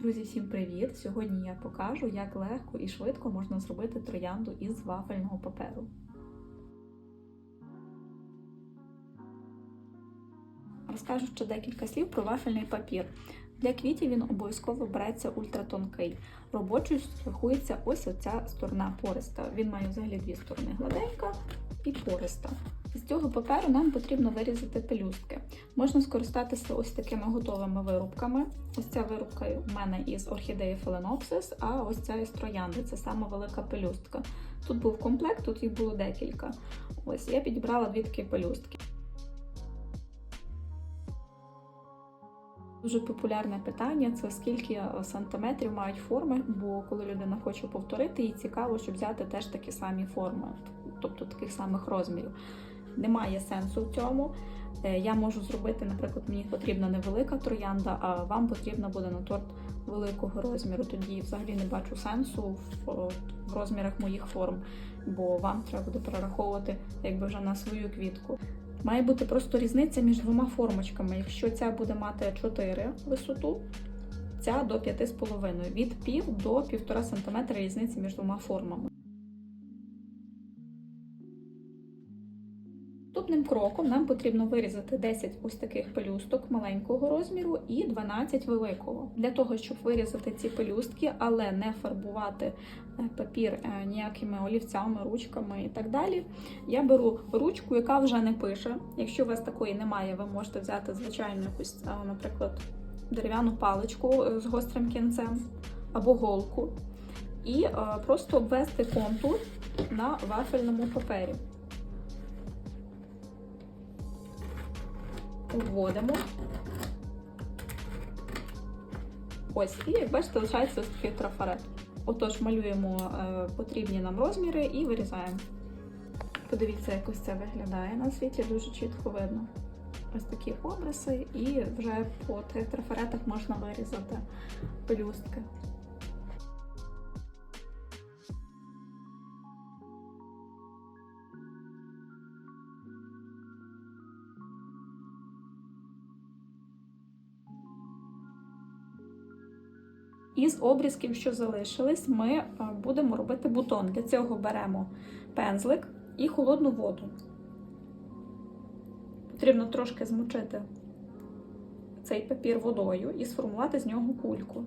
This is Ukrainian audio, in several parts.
Друзі, всім привіт! Сьогодні я покажу, як легко і швидко можна зробити троянду із вафельного паперу. Розкажу ще декілька слів про вафельний папір. Для квітів він обов'язково береться ультратонкий. Робочою рахується ось оця сторона пориста. Він має взагалі дві сторони гладенька і пориста. З цього паперу нам потрібно вирізати пелюстки. Можна скористатися ось такими готовими вирубками. Ось ця вирубка в мене із орхідеї Phalaenopsis, а ось ця із троянди це сама велика пелюстка. Тут був комплект, тут їх було декілька. Ось я підібрала дві такі пелюстки. Дуже популярне питання це скільки сантиметрів мають форми, бо коли людина хоче повторити, їй цікаво, щоб взяти теж такі самі форми, тобто таких самих розмірів. Немає сенсу в цьому. Е, Я можу зробити, наприклад, мені потрібна невелика троянда, а вам потрібна буде на торт великого розміру. Тоді взагалі не бачу сенсу в, розмірах моїх форм, бо вам треба буде перераховувати якби вже на свою квітку. Має бути просто різниця між двома формочками. Якщо ця буде мати 4 висоту, ця до 5,5. Від пів до 1,5 см різниці між двома формами. Наступним кроком нам потрібно вирізати 10 ось таких пелюсток маленького розміру і 12 великого. Для того, щоб вирізати ці пелюстки, але не фарбувати папір ніякими олівцями, ручками і так далі, я беру ручку, яка вже не пише. Якщо у вас такої немає, ви можете взяти звичайну якусь, наприклад, дерев'яну паличку з гострим кінцем або голку, і просто обвести контур на вафельному папері. Вводимо. Ось, і як бачите, лишається ось такий трафарет. Отож, малюємо е, потрібні нам розміри і вирізаємо. Подивіться, як ось це виглядає на світі, дуже чітко видно. Ось такі обриси, і вже по трафаретах можна вирізати пелюстки. Із обрізків, що залишились, ми будемо робити бутон. Для цього беремо пензлик і холодну воду. Потрібно трошки змочити цей папір водою і сформувати з нього кульку.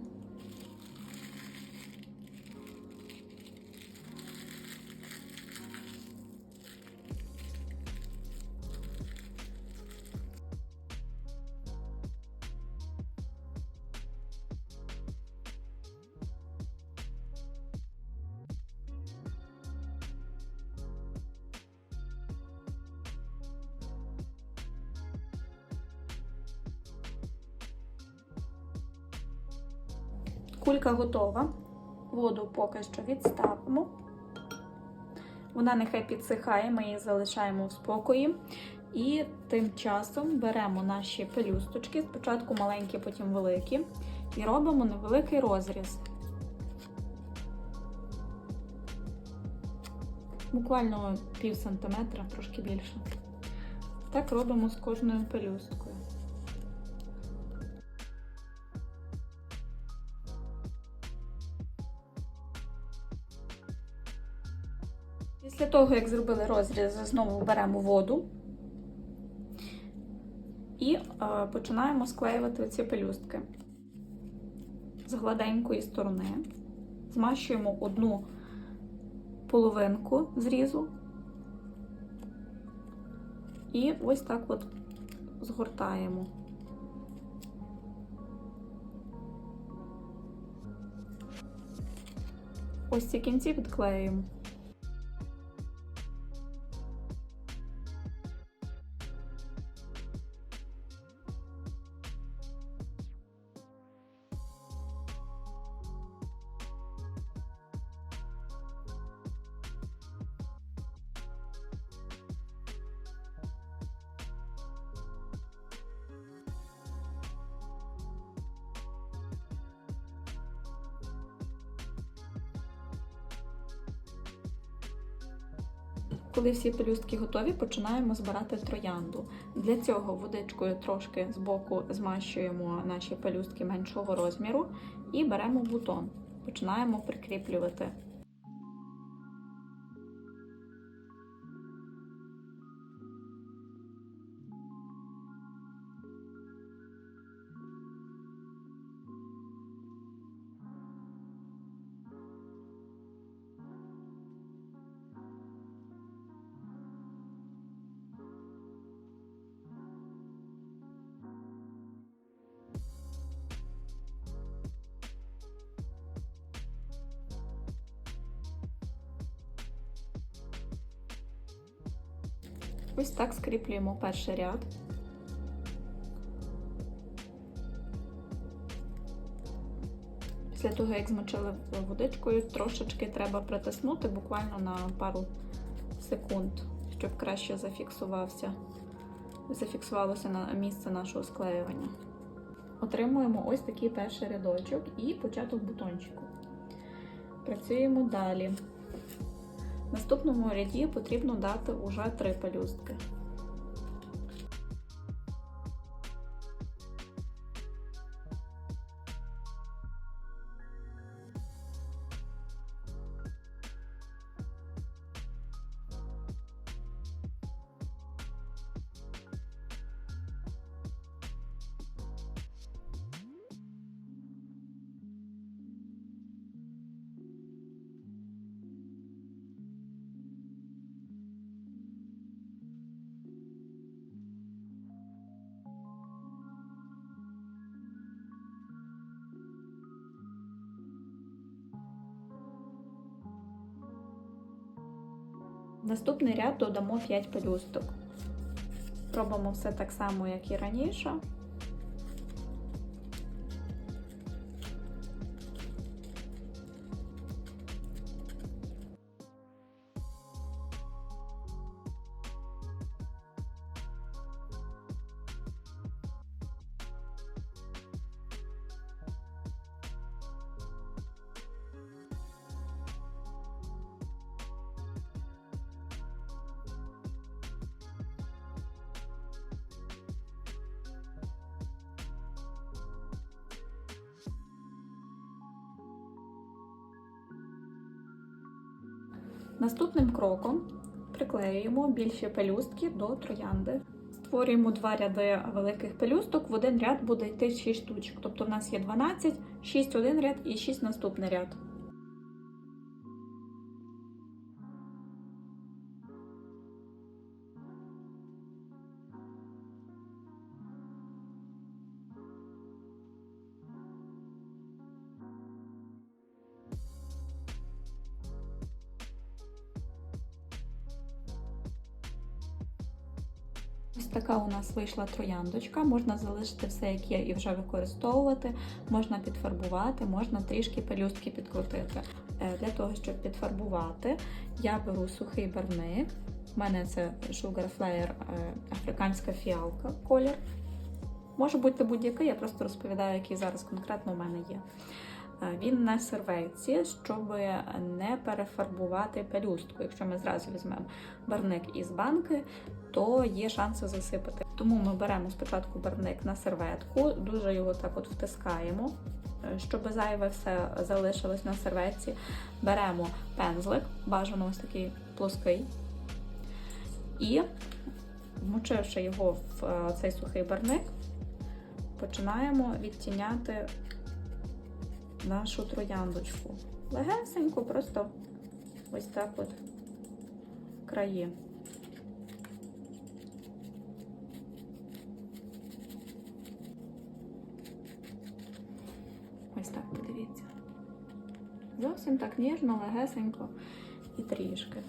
Кулька готова. Воду поки що відставимо. Вона нехай підсихає, ми її залишаємо в спокої. І тим часом беремо наші пелюсточки, спочатку маленькі, потім великі, і робимо невеликий розріз. Буквально пів сантиметра, трошки більше. Так робимо з кожною пелюсткою. Після того, як зробили розріз, знову беремо воду і е, починаємо склеювати ці пелюстки з гладенької сторони. Змащуємо одну половинку зрізу і ось так от згортаємо. Ось ці кінці відклеюємо. Коли всі пелюстки готові, починаємо збирати троянду. Для цього водичкою трошки збоку змащуємо наші пелюстки меншого розміру і беремо бутон. Починаємо прикріплювати. Ось так скріплюємо перший ряд. Після того, як змочили водичкою, трошечки треба притиснути буквально на пару секунд, щоб краще зафіксувався, зафіксувалося на місце нашого склеювання. Отримуємо ось такий перший рядочок і початок бутончику. Працюємо далі. Наступному ряді потрібно дати уже три пелюстки. Наступний ряд додамо 5 пелюсток. Робимо все так само, як і раніше. Наступним кроком приклеюємо більші пелюстки до троянди. Створюємо два ряди великих пелюсток, в один ряд буде йти 6 штучок. Тобто в нас є 12, 6 один ряд і 6 наступний ряд. Така у нас вийшла трояндочка. Можна залишити все, як є, і вже використовувати, можна підфарбувати, можна трішки пелюстки підкрутити. Е, Для того, щоб підфарбувати, я беру сухий барвник. У мене це Sugar Flare е, африканська фіалка колір. Може бути будь-який, я просто розповідаю, який зараз конкретно у мене є. Він на серветці, щоб не перефарбувати пелюстку. Якщо ми зразу візьмемо барвник із банки, то є шанси засипати. Тому ми беремо спочатку барвник на серветку, дуже його так от втискаємо, щоб зайве все залишилось на серветці. Беремо пензлик, бажано ось такий плоский, і, вмочивши його в е, цей сухий барвник, починаємо відтіняти нашу трояндочку. Легесенько, просто ось так от краї. Ось так, подивіться. Зовсім так ніжно, легесенько і трішки.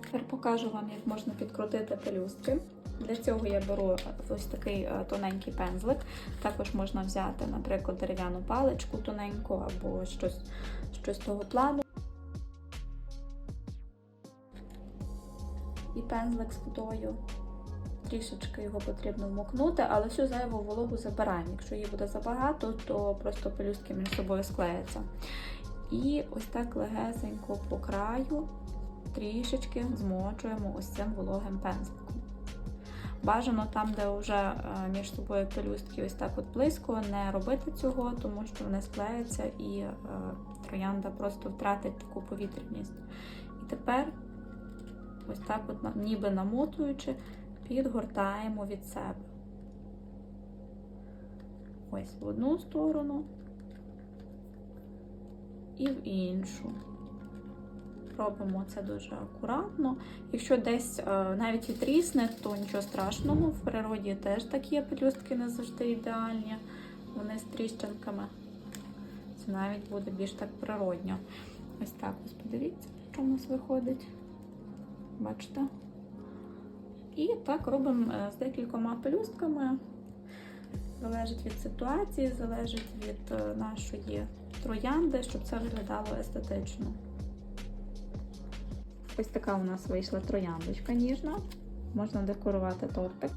Тепер покажу вам, як можна підкрутити пелюстки. Для цього я беру ось такий е, тоненький пензлик. Також можна взяти, наприклад, дерев'яну паличку тоненьку або щось, щось того плану. І пензлик з водою. Трішечки його потрібно вмокнути, але всю зайву вологу забираємо. Якщо її буде забагато, то просто пелюстки між собою склеяться. І ось так легесенько по краю трішечки змочуємо ось цим вологим пензликом. Бажано там, де вже е, між собою пелюстки ось так от близько, не робити цього, тому що вони склеяться і е, троянда просто втратить таку повітряність. І тепер, ось так, от, ніби намотуючи, підгортаємо від себе. Ось в одну сторону і в іншу. Робимо це дуже акуратно. Якщо десь е, навіть і трісне, то нічого страшного. В природі теж такі пелюстки не завжди ідеальні. Вони з тріщинками. Це навіть буде більш так природньо. Ось так ось подивіться, що в нас виходить. Бачите? І так робимо е, з декількома пелюстками. Залежить від ситуації, залежить від е, нашої троянди, щоб це виглядало естетично. Ось така у нас вийшла трояндочка ніжна. Можна декорувати тортик.